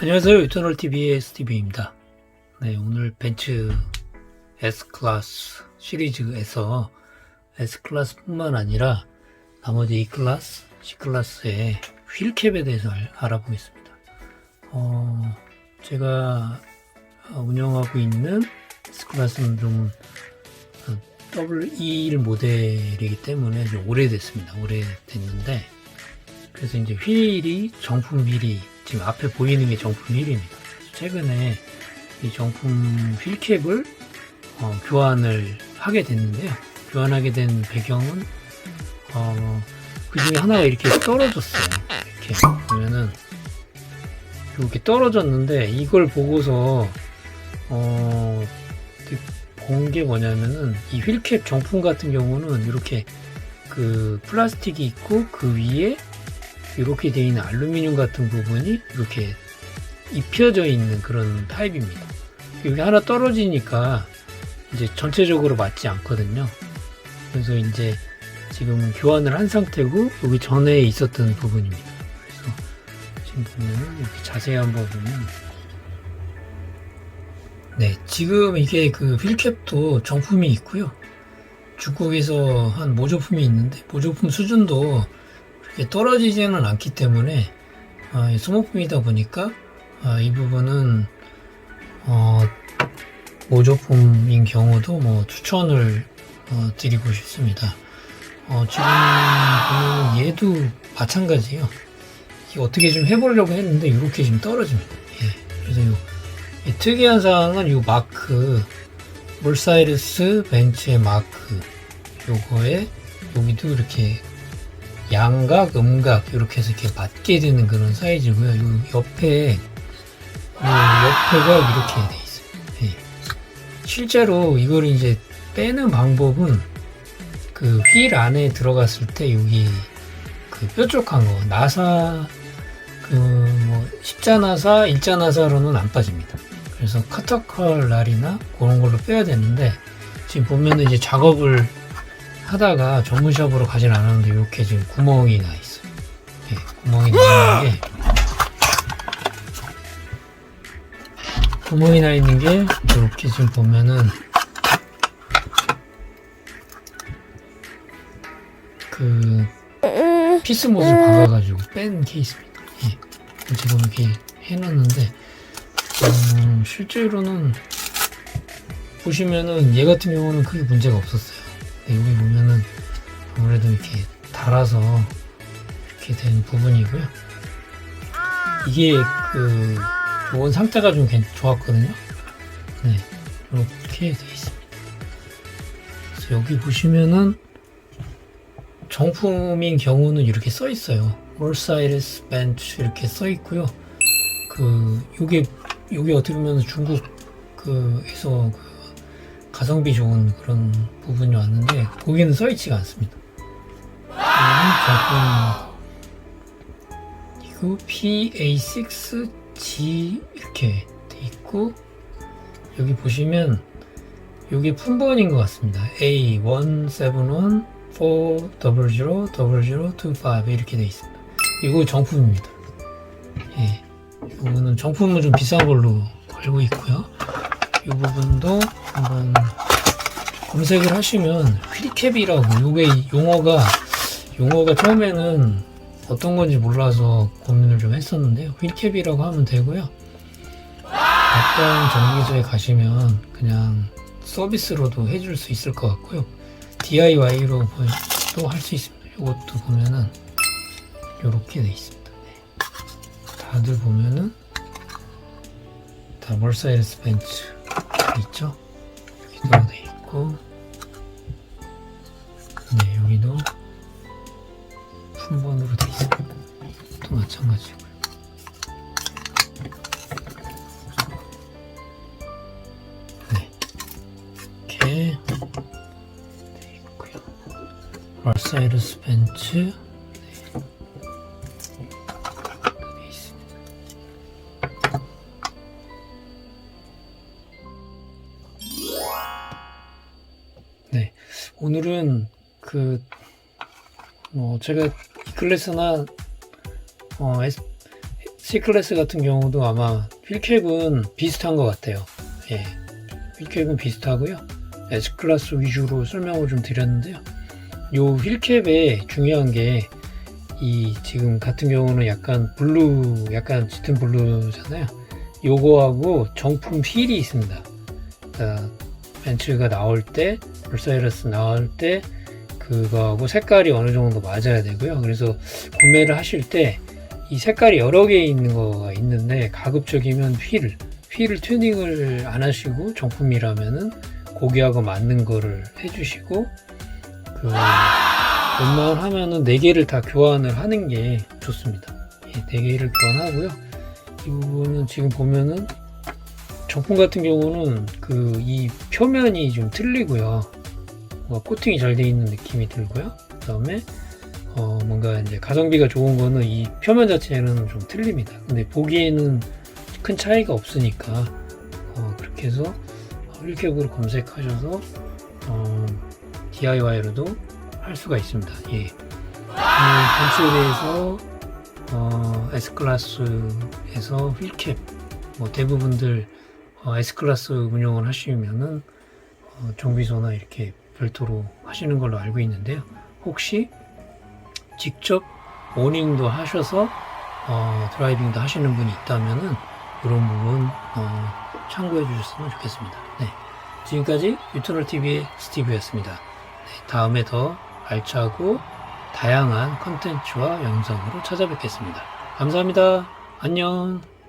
안녕하세요. 유터널 TV의 STV입니다. 네, 오늘 벤츠 S클래스 시리즈에서 S클래스뿐만 아니라 나머지 E클래스, C클래스의 휠캡에 대해서 알- 알아보겠습니다. 어, 제가 운영하고 있는 S클래스는 좀 WE1 모델이기 때문에 좀 오래됐습니다. 오래됐는데 그래서 이제 휠이 정품 휠이 지금 앞에 보이는 게 정품 휠입니다. 최근에 이 정품 휠캡을 어, 교환을 하게 됐는데요. 교환하게 된 배경은 어, 그 중에 하나가 이렇게 떨어졌어요. 이렇게 보면은 이렇게 떨어졌는데 이걸 보고서 어, 본 게 뭐냐면은 이 휠캡 정품 같은 경우는 이렇게 그 플라스틱이 있고 그 위에 이렇게 되어 있는 알루미늄 같은 부분이 이렇게 입혀져 있는 그런 타입입니다. 여기 하나 떨어지니까 이제 전체적으로 맞지 않거든요. 그래서 이제 지금 교환을 한 상태고 여기 전에 있었던 부분입니다. 그래서 지금 보면 이렇게 자세히 한번 보면 네, 지금 이게 그 휠캡도 정품이 있고요. 중국에서 한 모조품이 있는데 모조품 수준도 떨어지지는 않기 때문에 아, 이 소모품이다 보니까 아, 이 부분은 어, 모조품인 경우도 뭐 추천을 어, 드리고 싶습니다. 어, 지금 보면 얘도 마찬가지예요. 어떻게 좀 해보려고 했는데 이렇게 지금 떨어집니다. 예, 그래서 요, 이 특이한 사항은 이 마크 몰사이르스 벤츠의 마크 요거에 여기도 이렇게 양각, 음각 이렇게 해서 이렇게 맞게 되는 그런 사이즈고요. 요 옆에 요 옆에가 이렇게 돼 있어요. 예. 실제로 이걸 이제 빼는 방법은 그 휠 안에 들어갔을 때 여기 그 뾰족한 거 나사 그뭐 십자나사, 일자나사로는 안 빠집니다. 그래서 카타컬 날이나 그런 걸로 빼야 되는데 지금 보면은 이제 작업을 하다가 전문샵으로 가진 않았는데 이렇게 지금 구멍이 나 있어요. 예, 구멍이 나 있는 게 구멍이 나 있는 게 이렇게 지금 보면은 그 피스 못을 박아가지고 뺀 케이스입니다. 예, 지금 이렇게 해놨는데 음, 실제로는 보시면은 얘 같은 경우는 크게 문제가 없었어요. 네, 여기 보면은 아무래도 이렇게 달아서 이렇게 된 부분이고요. 이게 그 원 상태가 좀 괜- 좋았거든요. 네, 이렇게 돼 있습니다. 그래서 여기 보시면은 정품인 경우는 이렇게 써 있어요. 몰사이레스 벤츠 이렇게 써 있고요. 그 요게 요게 어떻게 보면 중국 그에서 그 가성비 좋은 그런 부분이 왔는데 거기는 써 있지가 않습니다. 이거 PA6G 이렇게 돼 있고 여기 보시면 이게 품번인 것 같습니다. A1714000025 이렇게 돼 있습니다. 이거 정품입니다. 예, 이거는 정품은 좀 비싼 걸로 알고 있고요. 이 부분도 한번 검색을 하시면 휠캡이라고 요게 용어가 용어가 처음에는 어떤 건지 몰라서 고민을 좀 했었는데요. 휠캡이라고 하면 되고요. 가까운 정비소에 가시면 그냥 서비스로도 해줄 수 있을 것 같고요. DIY로 또 할 수 있습니다. 이것도 보면은 이렇게 돼 있습니다. 네. 다들 보면은 다 멀사이러스 벤츠 있죠? 여기도 돼 있고 네 여기도 품번으로 돼 있습니다. 또 마찬가지고요. 네 이렇게 돼 있고요. 멀사이러스 벤츠 오늘은 그, 뭐, 제가 이클래스나, 어, S, C클래스 같은 경우도 아마 휠캡은 비슷한 것 같아요. 예. 휠캡은 비슷하고요. S클래스 위주로 설명을 좀 드렸는데요. 요 휠캡에 중요한 게 이 지금 같은 경우는 약간 블루, 약간 짙은 블루잖아요. 요거하고 정품 휠이 있습니다. 벤츠가 나올 때, 볼사이러스 나올 때 그거하고 색깔이 어느 정도 맞아야 되고요. 그래서 구매를 하실 때 이 색깔이 여러 개 있는 거가 있는데 가급적이면 휠, 휠을 튜닝을 안 하시고 정품이라면은 고기하고 맞는 거를 해주시고 그 웬만하면은 네 개를 다 교환을 하는 게 좋습니다. 예, 네 개를 교환하고요. 이 부분은 지금 보면은 정품 같은 경우는 그 이 표면이 좀 틀리고요. 뭔가 코팅이 잘 돼 있는 느낌이 들고요. 그 다음에 어 뭔가 이제 가성비가 좋은 거는 이 표면 자체는 좀 틀립니다. 근데 보기에는 큰 차이가 없으니까 어 그렇게 해서 휠캡으로 검색하셔서 어 DIY로도 할 수가 있습니다. 예. 어, 벤츠에 대해서 어, S클래스에서 휠캡 뭐 대부분들 어, S클래스 운영을 하시면은 어, 정비소나 이렇게 별도로 하시는 걸로 알고 있는데요. 혹시 직접 오닝도 하셔서 어, 드라이빙도 하시는 분이 있다면은 이런 부분 어, 참고해 주셨으면 좋겠습니다. 네. 지금까지 유튜널 TV의 스티브였습니다. 네, 다음에 더 알차고 다양한 컨텐츠와 영상으로 찾아뵙겠습니다. 감사합니다. 안녕.